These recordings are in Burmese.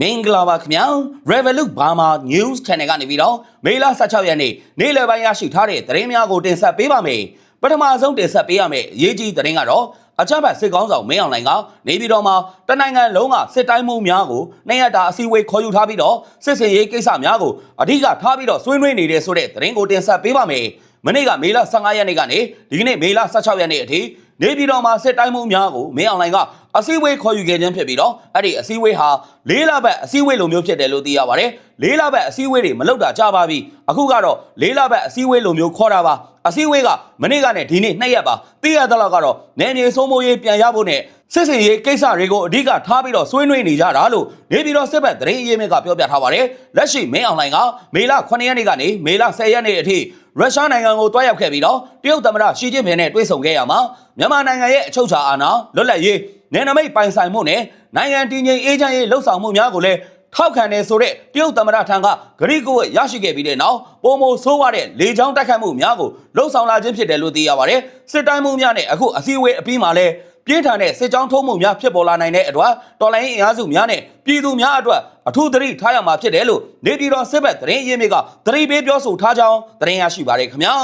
မင်္ဂလာပါခင်ဗျာ Revolut Burma News Channel ကနေပြီးတော့မေလ16ရက်နေ့နေ့လယ်ပိုင်းရရှိထားတဲ့သတင်းများကိုတင်ဆက်ပေးပါမယ်ပထမဆုံးတင်ဆက်ပေးရမယ့်အရေးကြီးသတင်းကတော့အကြမ်းဖက်စစ်ကောင်းဆောင်မင်းအောင်လှိုင်ကနေပြည်တော်မှာတနိုင်ငံလုံးကစစ်တိုင်းမှုများကိုနိုင်ရတာအစည်းအဝေးခေါ်ယူထားပြီးတော့စစ်စင်ရေးကိစ္စများကိုအဓိကထားပြီးတော့ဆွေးနွေးနေတဲ့ဆိုတဲ့သတင်းကိုတင်ဆက်ပေးပါမယ်မနေ့ကမေလ15ရက်နေ့ကနေဒီကနေ့မေလ16ရက်နေ့အထိ နေပြည်တော်မှာစစ်တိုင်းမှုများကိုမင်းအောင်လှိုင်ကအစည်းအဝေးခေါ်ယူခဲ့ခြင်းဖြစ်ပြီးတော့အဲ့ဒီအစည်းအဝေးဟာလေးလပတ်အစည်းအဝေးလိုမျိုးဖြစ်တယ်လို့သိရပါတယ်လေးလပတ်အစည်းအဝေးတွေမလုပ်တာကြာပါပြီအခုကတော့လေးလပတ်အစည်းအဝေးလိုမျိုးခေါ်တာပါအစည်းအဝေးကမနေ့ကနဲ့ဒီနေ့နှစ်ရက်ပါသိရသလောက်ကတော့နယ်မြေစိုးမိုးရေးပြန်ရဖို့နဲ့ စစ်စင်ရေးကိစ္စတွေကိုအဓိကထားပြီးတော့ဆွေးနွေးနေကြတာလို့နေပြည်တော်စစ်ဘက်သတင်းအရေးမြစ်ကပြောပြထားပါတယ်လက်ရှိမင်းအောင်လှိုင်ကမေလ9ရက်နေ့ကနေမေလ10ရက်နေ့အထိရုရှားနိုင်ငံကိုတွားရောက်ခဲ့ပြီးတော့တရုတ်သမ္မတရှီကျင်းပင်နဲ့တွေ့ဆုံခဲ့ရမှာမြန်မာနိုင်ငံရဲ့အချုပ်အခြာအာဏာလွတ်လပ်ရေးနယ်နိမိတ်ပိုင်ဆိုင်မှုနဲ့နိုင်ငံတည်ငြိမ်အေးချမ်းရေးလှုပ်ဆောင်မှုများကိုလည်းထောက်ခံတယ်ဆိုတဲ့တရုတ်သမ္မတထံကဂရိကိုဝရရှိခဲ့ပြီးတဲ့နောက်ပုံမဆိုးဝါတဲ့လေကြောင်းတိုက်ခတ်မှုများကိုလှုပ်ဆောင်လာခြင်းဖြစ်တယ်လို့သိရပါတယ်စစ်တိုင်းမှုများနဲ့အခုအစည်းအဝေးအပြီးမှာလည်း ပြင်းထန်တဲ့စစ်ကြောင်းထုံးမှုများဖြစ်ပေါ်လာနိုင်တဲ့အတွက်တော်လိုင်းအင်အားစုများနဲ့ပြည်သူများအတွက်အထူးသတိထားရမှာဖြစ်တယ်လို့နေပြည်တော်စစ်ဘက်သတင်းရင်းမြစ်ကသတိပေးပြောဆိုထားကြောင်းသတင်းရရှိပါတယ်ခင်ဗျာ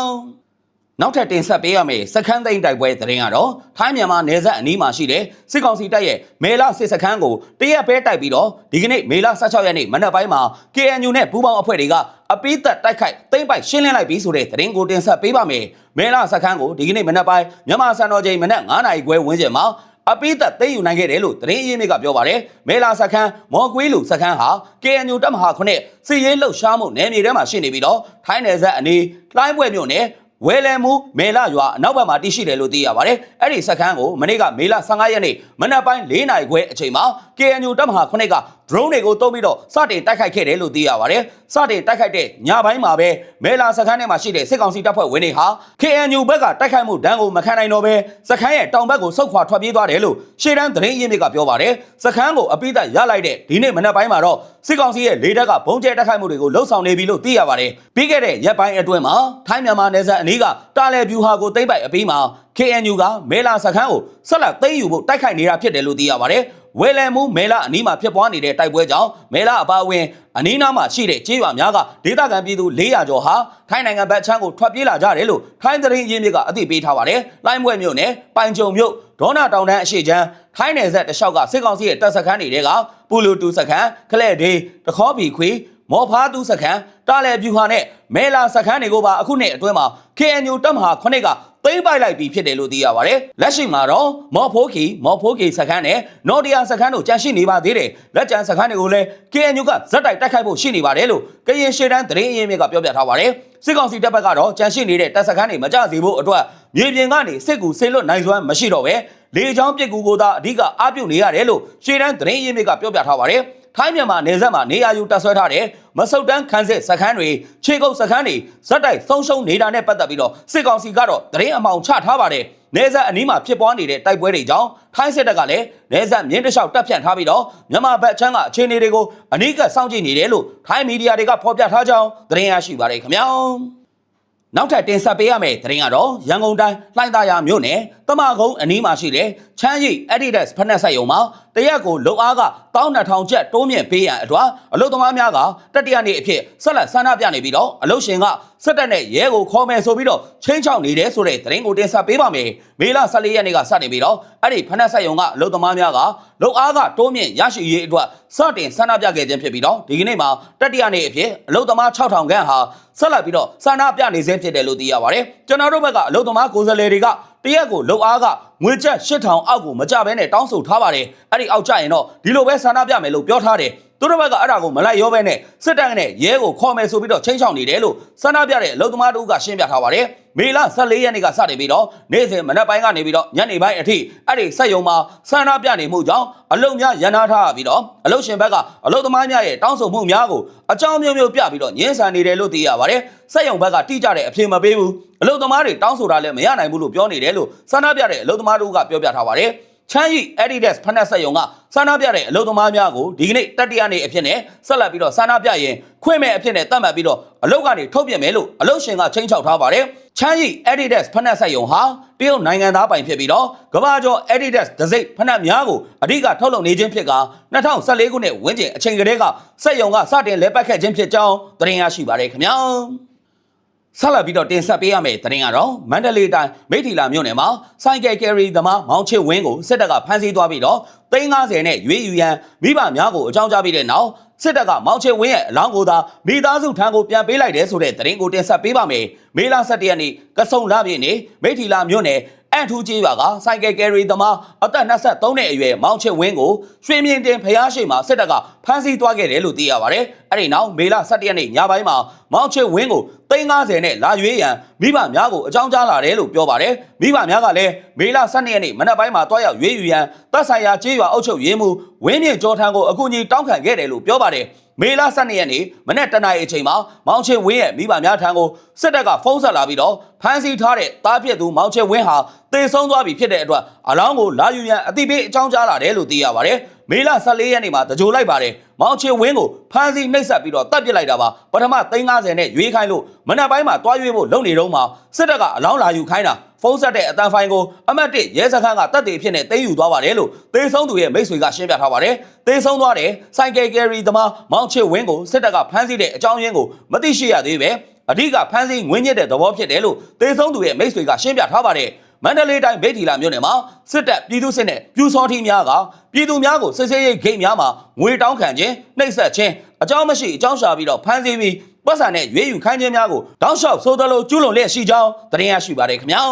နောက်ထပ်တင်ဆက်ပေးရမယ့်စခန်းသိမ်းတိုက်ပွဲသတင်းကတော့ထိုင်းမြန်မာနယ်စပ်အနီးမှာရှိတဲ့စစ်ကောင်စီတပ်ရဲ့မေလစစ်စခန်းကိုတရက်ပဲတိုက်ပြီးတော့ဒီကနေ့မေလ16ရက်နေ့မနက်ပိုင်းမှာ KNU နဲ့ပူးပေါင်းအဖွဲ့တွေကအပိသက်တိုက်ခိုက်သိမ်းပိုက်ရှင်းလင်းလိုက်ပြီးဆိုတဲ့သတင်းကိုတင်ဆက်ပေးပါမယ်။မေလစခန်းကိုဒီကနေ့မနက်ပိုင်းမြန်မာစံတော်ချိန်မနက်9:00နာရီခွဲဝန်းကျင်မှာအပိသက်သိမ်းယူနိုင်ခဲ့တယ်လို့သတင်းရင်းမြစ်ကပြောပါတယ်။မေလာစခန်းမော်ကွေးလူစခန်းဟာ KNU တပ်မဟာခုနှစ်စစ်ရေးလှုပ်ရှားမှုနယ်မြေထဲမှာရှိနေပြီးတော့ထိုင်းနယ်စပ်အနီးလှိုင်းပွဲမြို့နယ် ဝဲလယ်မှုမေလရွာအနောက်ဘက်မှာတည်ရှိတယ်လို့သိရပါတယ်။အဲ့ဒီစခန်းကိုမနေ့ကမေလ15ရက်နေ့မနက်ပိုင်း၄နာရီခွဲအချိန်မှာ KNU တပ်မဟာခုနှစ်က drone တွေကိုတုံးပြီးတော့စတင်တိုက်ခိုက်ခဲ့တယ်လို့သိရပါတယ်။စတင်တိုက်ခိုက်တဲ့ညပိုင်းမှာပဲမေလာစခန်းထဲမှာရှိတဲ့စစ်ကောင်စီတပ်ဖွဲ့ဝင်တွေဟာ KNU ဘက်ကတိုက်ခိုက်မှုဒဏ်ကိုမခံနိုင်တော့ဘဲစခန်းရဲ့တောင်ဘက်ကိုဆုတ်ခွာထွက်ပြေးသွားတယ်လို့ရှေ့တန်းသတင်းရင်းမြစ်ကပြောပါတယ်။စခန်းကိုအပိသက်ရလိုက်တဲ့ဒီနေ့မနက်ပိုင်းမှာတော့စစ်ကောင်စီရဲ့လေတပ်ကဘုံကျဲတိုက်ခိုက်မှုတွေကိုလှုပ်ဆောင်နေပြီလို့သိရပါတယ်။ပြီးခဲ့တဲ့ရက်ပိုင်းအတွင်းမှာထိုင်းမြန်မာနယ်စပ်အနီးကတာလယ်ဗျူဟာကိုသိမ့်ပိုက်အပြီးမှာ KNU ကမဲလာစခန်းကိုဆက်လက်သိမ်းယူဖို့တိုက်ခိုက်နေတာဖြစ်တယ်လို့သိရပါတယ်။ဝဲလယ်မှုမဲလာအနီးမှာဖြစ်ပွားနေတဲ့တိုက်ပွဲကြောင့်မဲလာအပါအဝင်အနီးနားမှာရှိတဲ့ကျေးရွာများကဒေသခံပြည်သူ400ကျော်ဟာထိုင်းနိုင်ငံဘက်ခြမ်းကိုထွက်ပြေးလာကြတယ်လို့ထိုင်းသတင်းရင်းမြစ်ကအသိပေးထားပါတယ်။လိုင်းဘွဲ့မြို့နယ်ပိုင်ကြုံမြို့ဒေါနာတောင်တန်းအရှိချမ်းထိုင်းနယ်ဆက်တလျှောက်ကစစ်ကောင်စီရဲ့တပ်စခန်းတွေကပူလူတူစခန်းခလဲ့ဒေးတခေါဘီခွေ မော်ဖားတူစခန်းတာလယ်ဗျူဟာနဲ့မဲလာစခန်းတွေကိုပါအခုနှစ်အတွင်းမှာ KNU တပ်မဟာ9ကသိမ်းပိုက်လိုက်ပြီဖြစ်တယ်လို့သိရပါတယ်။လက်ရှိမှာတော့မော်ဖိုးခီမော်ဖိုးခီစခန်းနဲ့နော်ဒီယာစခန်းတို့ကြန့်ရှိနေပါသေးတယ်။လက်ကျန်စခန်းတွေကိုလည်း KNU ကဇက်တိုက်တိုက်ခိုက်ဖို့ရှိနေပါတယ်လို့ကရင်ရှေ့တန်းသတင်းအရင်းမြစ်ကပြောပြထားပါတယ်။စစ်ကောင်စီတပ်ဘက်ကတော့ကြန့်ရှိနေတဲ့တပ်စခန်းတွေမကြစေဖို့အတွက်မြေပြင်ကနေစစ်ကူဆေးလွတ်နိုင်စွမ်းမရှိတော့ပဲလေကြောင်းပစ်ကူကိုသာအဓိကအားပြုနေရတယ်လို့ရှေ့တန်းသတင်းအရင်းမြစ်ကပြောပြထားပါတယ်။ ထိုင်းမြန်မာနယ်စပ်မှာနေရာယူတပ်ဆွဲထားတဲ့မဆုတ်တန်းခန်းစစ်စခန်းတွေခြေကုပ်စခန်းတွေဇက်တိုက်ဆုံးရှုံးနေတာနဲ့ပတ်သက်ပြီးတော့စစ်ကောင်စီကတော့သတင်းအမှောင်ချထားပါတယ်။နေဆက်အနီးမှာဖြစ်ပွားနေတဲ့တိုက်ပွဲတွေကြောင့်ထိုင်းစစ်တပ်ကလည်းနေဆက်မြင်းတလျှောက်တပ်ဖြန့်ထားပြီးတော့မြန်မာဘက်ချမ်းကအခြေအနေတွေကိုအနီးကပ်စောင့်ကြည့်နေတယ်လို့ထိုင်းမီဒီယာတွေကဖော်ပြထားကြောင်းသတင်းရရှိပါတယ်ခင်ဗျာ။ နောက်ထပ်တင်ဆက်ပေးရမယ့်သတင်းကတော့ရန်ကုန်တိုင်းလှိုင်းသာယာမြို့နယ်တမကုန်းအနီးမှာရှိတဲ့ချမ်းရိပ် Adidas ဖက်နက်ဆက်ယုံမှာတရက်ကိုလုံအားက12000ကျပ်တိုးမြင့်ပေးရန်အတွက်အလုသမားများကတတိယနေ့အဖြစ်ဆက်လက်ဆန္ဒပြနေပြီးတော့အလုရှင်ကစစ်တပ်နဲ့ရဲကိုခေါ်မယ်ဆိုပြီးတော့ချင်းချောက်နေတယ်ဆိုတဲ့သတင်းကိုတင်ဆက်ပေးပါမယ်။မေလ14ရက်နေ့ကစတင်ပြီးတော့အဲ့ဒီဖက်နက်ဆက်ယုံကအလုသမားများကလုံအားကတိုးမြင့်ရရှိရေးအတွက်စတင်ဆန္ဒပြခဲ့ခြင်းဖြစ်ပြီးတော့ဒီကနေ့မှာတတိယနေ့အဖြစ်အလုသမား6000ခန့်ဟာဆက်လက်ပြီးတော့ဆန္ဒပြနေခြင်းဖြစ်တယ်လို့သိရပါတယ်။ကျွန်တော်တို့ဘက်ကအလုသမားကိုယ်စားလှယ်တွေက တရက်ကိုလုံအားကငွေကျပ်8000အောက်ကိုမကြဘဲနဲ့တောင်းဆိုထားပါတယ်အဲ့ဒီအောက်ကျရင်တော့ဒီလိုပဲဆန္ဒပြမယ်လို့ပြောထားတယ်သူတို့ဘက်ကအဲ့ဒါကိုမလိုက်ရောပဲနဲ့စစ်တပ်နဲ့ရဲကိုခေါ်မယ်ဆိုပြီးတော့ချင်းချောင်နေတယ်လို့ဆန္ဒပြတဲ့အလုံသမားတို့ကရှင်းပြထားပါတယ် မေလ14ရက်နေ့ကစတင်ပြီးတော့နေ့စဉ်မနက်ပိုင်းကနေပြီးတော့ညနေပိုင်းအထိအဲ့ဒီစက်ယုံမှာဆန္ဒပြနေမှုကြောင့်အလုံများရန်နာထားပြီးတော့အလုံရှင်ဘက်ကအလုံသမားများရဲ့တောင်းဆိုမှုများကိုအကြောင်းမျိုးမျိုးပြပြီးတော့ညှင်းဆန်နေတယ်လို့သိရပါတယ်စက်ယုံဘက်ကတိကျတဲ့အဖြေမပေးဘူးအလုံသမားတွေတောင်းဆိုတာလည်းမရနိုင်ဘူးလို့ပြောနေတယ်လို့ဆန္ဒပြတဲ့အလုံသမားတို့ကပြောပြထားပါတယ် ချမ်းရီ Adidas ဖက်နက်ဆက်ယုံကဆန္ဒပြတဲ့အလုပ်သမားများကိုဒီကနေ့တတိယနေ့အဖြစ်နဲ့ဆက်လက်ပြီးတော့ဆန္ဒပြရင်ခွင့်မဲ့အဖြစ်နဲ့တတ်မှတ်ပြီးတော့အလုပ်ကနေထုတ်ပြန်မယ်လို့အလုပ်ရှင်ကချိန်ချောက်ထားပါတယ်ချမ်းရီ Adidas ဖက်နက်ဆက်ယုံဟာတရုတ်နိုင်ငံသားပိုင်ဖြစ်ပြီးတော့ကမ္ဘာကျော် Adidas ဒစိမ့်ဖက်နက်များကိုအဓိကထုတ်လုပ်နေခြင်းဖြစ်က2014ခုနှစ်ဝန်းကျင်အချိန်ကတည်းကစက်ယုံကစတင်လဲပတ်ခဲ့ခြင်းဖြစ်ကြောင်းသတင်းရရှိပါတယ်ခင်ဗျာ ဆက်လက်ပြီးတော့တင်ဆက်ပေးရမယ့်သတင်းကတော့မန္တလေးတိုင်းမိထီလာမြို့နယ်မှာဆိုင်ကယ်ကယ်ရီသမားမောင်ချစ်ဝင်းကိုစစ်တပ်ကဖမ်းဆီးသွားပြီးတော့350နဲ့ရွေးယူရန်မိဘများကိုအကြောင်းကြားပြီးတဲ့နောက်စစ်တပ်ကမောင်ချစ်ဝင်းရဲ့အလောင်းကိုသာမိသားစုထံကိုပြန်ပေးလိုက်တယ်ဆိုတဲ့သတင်းကိုတင်ဆက်ပေးပါမယ်။မေလ17ရက်နေ့ကဆုံလပြည့်နေ့မိထီလာမြို့နယ် အန်ထူးကြီးရွာကဆိုင်ကယ်ကယ်ရီသမားအသက်23နှစ်အရွယ်မောင်ချစ်ဝင်းကိုရွှေမြင့်တင်ဖျားရှိမှာစစ်တပ်ကဖမ်းဆီးသွားခဲ့တယ်လို့သိရပါတယ်။အဲ့ဒီနောက်မေလ17ရက်နေ့ညပိုင်းမှာမောင်ချစ်ဝင်းကို350နဲ့လာရွေးရန်မိဘများကိုအကြောင်းကြားလာတယ်လို့ပြောပါတယ်။မိဘများကလည်းမေလ12ရက်နေ့မနက်ပိုင်းမှာတွားရောက်ရွေးယူရန်တပ်ဆိုင်ရာကြီးရွာအုပ်ချုပ်ရေးမှူးဝင်းမြင့်ကျော်ထံကိုအကူအညီတောင်းခံခဲ့တယ်လို့ပြောပါတယ်။ မေလ12ရက်နေ့မနက်တနာရီအချိန်မှာမောင်ချစ်ဝင်းရဲ့မိဘများထံကိုစစ်တပ်ကဖုန်းဆက်လာပြီးတော့ဖမ်းဆီးထားတဲ့တားပြက်သူမောင်ချစ်ဝင်းဟာတေဆုံးသွားပြီဖြစ်တဲ့အတွက်အလောင်းကိုလာယူရန်အတိပေးအကြောင်းကြားလာတယ်လို့သိရပါတယ်။မေလ14ရက်နေ့မှာတကြိုလိုက်ပါတယ်။မောင်ချစ်ဝင်းကိုဖမ်းဆီးနှိပ်စက်ပြီးတော့တပ်ပစ်လိုက်တာပါ။ပထမ350နဲ့ရွေးခိုင်းလို့မနက်ပိုင်းမှာတွားရွေးဖို့လုပ်နေတော့မှစစ်တပ်ကအလောင်းလာယူခိုင်းတာ ဖုန်းဆက်တဲ့အတန်ဖိုင်ကိုအမတ်1ရဲစခန်းကတပ်တွေဖြစ်နေသိမ်းယူသွားပါတယ်လို့သေဆုံးသူရဲ့မိတ်ဆွေကရှင်းပြထားပါတယ်။သေဆုံးသွားတဲ့ဆိုင်ကယ်ကယ်ရီသမားမောင်ချစ်ဝင်းကိုစစ်တပ်ကဖမ်းဆီးတဲ့အကြောင်းရင်းကိုမသိရှိရသေးပဲအဓိကဖမ်းဆီးငွေညစ်တဲ့သဘောဖြစ်တယ်လို့သေဆုံးသူရဲ့မိတ်ဆွေကရှင်းပြထားပါတယ်။မန္တလေးတိုင်းဗိတ်တီလာမြို့နယ်မှာစစ်တပ်ပြည်သူစစ်နဲ့ပြူစောထီများကပြည်သူများကိုစစ်ဆေးရေးဂိတ်များမှာငွေတောင်းခံခြင်းနှိပ်စက်ခြင်းအကြောင်းမရှိအကြောင်းရှာပြီးတော့ဖမ်းဆီးပြီး ပတ်စံနဲ့ရွေးယူခိုင်းခြင်းများကိုတောက်လျှောက်ဆိုသလိုကျူးလွန်လျက်ရှိကြောင်းသတင်းရရှိပါတယ်ခင်ဗျာ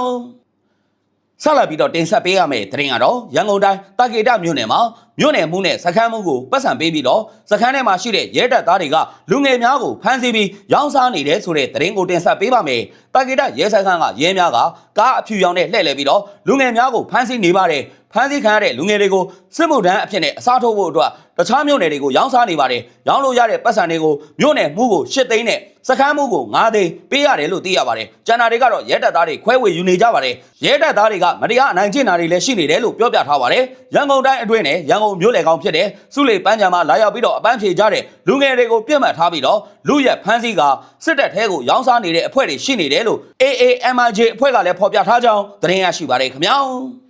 ဆက်လက်ပြီးတော့တင်ဆက်ပေးရမယ့်သတင်းကတော့ရန်ကုန်တိုင်းတာကေတမြို့နယ်မှာမြို့နယ်မှုနဲ့စခန်းမှုကိုပတ်စံပေးပြီးတော့စခန်းထဲမှာရှိတဲ့ရဲတပ်သားတွေကလူငယ်များကိုဖမ်းဆီးပြီးရောင်းစားနေတယ်ဆိုတဲ့သတင်းကိုတင်ဆက်ပေးပါမယ်။တာကေတရဲစခန်းကရဲများကကားအဖြူရောင်နဲ့လှည့်လည်ပြီးတော့လူငယ်များကိုဖမ်းဆီးနေပါတယ်။ ဖမ်းဆီးခံရတဲ့လူငယ်တွေကိုစစ်မှုထမ်းအဖြစ်နဲ့အစားထိုးဖို့အတွက်တခြားမြို့နယ်တွေကိုရောင်းစားနေပါတယ်။ရောင်းလို့ရတဲ့ပတ်စံတွေကိုမြို့နယ်မှုကို၈သိန်းနဲ့စခန်းမှုကို9သိန်းပေးရတယ်လို့သိရပါတယ်။ကျန်တာတွေကတော့ရဲတပ်သားတွေခွဲဝေယူနေကြပါတယ်။ရဲတပ်သားတွေကမတရားအနိုင်ကျင့်တာတွေလည်းရှိနေတယ်လို့ပြောပြထားပါတယ်။ရန်ကုန်တိုင်းအတွင်းနဲ့ရန်ကုန်မြို့လေကောင်ဖြစ်တဲ့စုလေပန်းချံမှာလာရောက်ပြီးတော့အပန်းဖြေကြတဲ့လူငယ်တွေကိုပြစ်မှတ်ထားပြီးတော့လူရက်ဖမ်းဆီးကစစ်တပ်ထဲကိုရောင်းစားနေတဲ့အဖွဲ့တွေရှိနေတယ်လို့ AAMJ အဖွဲ့ကလည်းဖော်ပြထားကြောင်းသတင်းရရှိပါတယ်ခင်ဗျာ။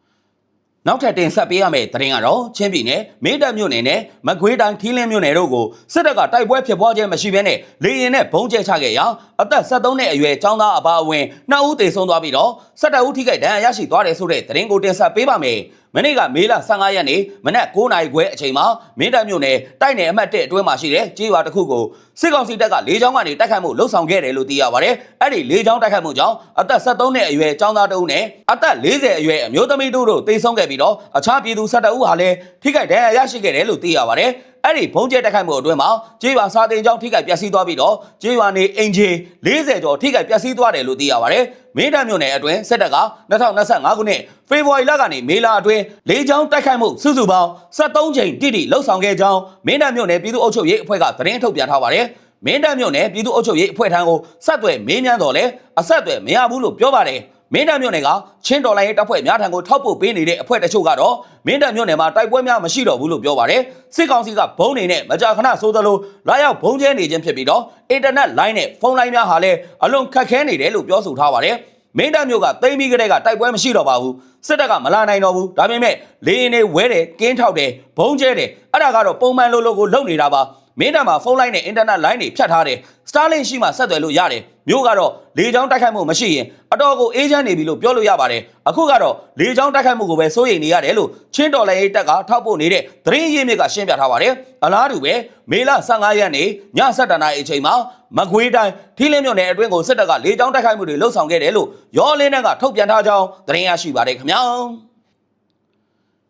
နောက်ထပ်တင်ဆက်ပေးရမယ့်သတင်းကတော့ချင်းပြည်နယ်မေတ္တမြို့နယ်နဲ့မကွေးတိုင်းထီးလင်းမြို့နယ်တို့ကိုစစ်တပ်ကတိုက်ပွဲဖြစ်ပွားခြင်းမရှိဘဲနဲ့လေရင်နဲ့ဘုံကျဲချခဲ့ရာအသက်73နှစ်အရွယ်ចောင်းသားအပါအဝင်2ဦးသေဆုံးသွားပြီးတော့17ဦးထိခိုက်ဒဏ်ရာရရှိသွားတယ်ဆိုတဲ့သတင်းကိုတင်ဆက်ပေးပါမယ်။ မနေ့ကမေလ15ရက်နေ့မနက်9:00နာရီခွဲအချိန်မှာမင်းတပ်မြို့နယ်တိုက်နယ်အမှတ်1အတွင်းမှာရှိတဲ့ကြေးရွာတစ်ခုကိုစစ်ကောင်စီတပ်ကလေကြောင်းကနေတိုက်ခိုက်မှုလှုပ်ဆောင်ခဲ့တယ်လို့သိရပါတယ်။အဲ့ဒီလေကြောင်းတိုက်ခိုက်မှုကြောင့်အသက်73နှစ်အရွယ်ចောင်းသားတဦးနဲ့အသက်40အရွယ်အမျိုးသမီးတို့တို့သေဆုံးခဲ့ပြီးတော့အခြားပြည်သူ17ဦးဟာလည်းထိခိုက်ဒဏ်ရာရရှိခဲ့တယ်လို့သိရပါတယ်။ အဲ့ဒီဘုံကျဲတက်ခိုက်မှုအတွင်းမှာကြေးရွာစာတင်ကျောင်းထိခိုက်ပျက်စီးသွားပြီးတော့ကြေးရွာနေအင်ဂျီ40ကျော်ထိခိုက်ပျက်စီးသွားတယ်လို့သိရပါတယ်။မင်းတပ်မြို့နယ်အတွင်းစစ်တပ်က2025ခုနှစ်ဖေဖော်ဝါရီလကနေမေလအတွင်းလေးချောင်းတိုက်ခိုက်မှုစုစုပေါင်း73ချိန်တိတိလှုပ်ဆောင်ခဲ့ကြောင်းမင်းတပ်မြို့နယ်ပြည်သူ့အုပ်ချုပ်ရေးအဖွဲ့ကသတင်းထုတ်ပြန်ထားပါတယ်။မင်းတပ်မြို့နယ်ပြည်သူ့အုပ်ချုပ်ရေးအဖွဲ့ထံကိုဆက်သွယ်မေးမြန်းတော်လဲအဆက်အသွယ်မရဘူးလို့ပြောပါတယ်။ မင်းတပ်မြို့နယ်ကချင်းတော်လိုင်းရေးတပ်ဖွဲ့များထံကိုထောက်ပို့ပေးနေတဲ့အဖွဲ့တချို့ကတော့မင်းတပ်မြို့နယ်မှာတိုက်ပွဲများမရှိတော့ဘူးလို့ပြောပါတယ်စစ်ကောင်စီကဘုံနေနဲ့မကြာခဏဆိုသလိုလာရောက်ဘုံကျဲနေခြင်းဖြစ်ပြီးတော့အင်တာနက်လိုင်းနဲ့ဖုန်းလိုင်းများဟာလည်းအလွန်ခက်ခဲနေတယ်လို့ပြောဆိုထားပါတယ်မင်းတပ်မြို့ကတိမ့်ပြီးကလေးကတိုက်ပွဲမရှိတော့ပါဘူးစစ်တပ်ကမလာနိုင်တော့ဘူးဒါပေမဲ့လေရင်တွေဝဲတယ်ကင်းထောက်တယ်ဘုံကျဲတယ်အဲ့ဒါကတော့ပုံမှန်လိုလိုကိုလုပ်နေတာပါ မင်းတပ်မှာဖုန်းလိုင်းနဲ့အင်တာနက်လိုင်းတွေဖြတ်ထားတယ်စတာလင်ရှိမှဆက်သွယ်လို့ရတယ်မြို့ကတော့လေကြောင်းတိုက်ခိုက်မှုမရှိရင်အတော်ကိုအေးချမ်းနေပြီလို့ပြောလို့ရပါတယ်အခုကတော့လေကြောင်းတိုက်ခိုက်မှုကိုပဲစိုးရိမ်နေရတယ်လို့ချင်းတော်လည်းရေးတပ်ကထောက်ပို့နေတဲ့သတင်းရင်းမြစ်ကရှင်းပြထားပါတယ်အလားတူပဲမေလ15ရက်နေ့ည7:00နာရီအချိန်မှာမကွေးတိုင်းထီးလင်းမြို့နယ်အတွင်းကိုစစ်တပ်ကလေကြောင်းတိုက်ခိုက်မှုတွေလှုပ်ဆောင်ခဲ့တယ်လို့ရောလင်းတန်းကထုတ်ပြန်ထားကြောင်းသတင်းရရှိပါတယ်ခင်ဗျာ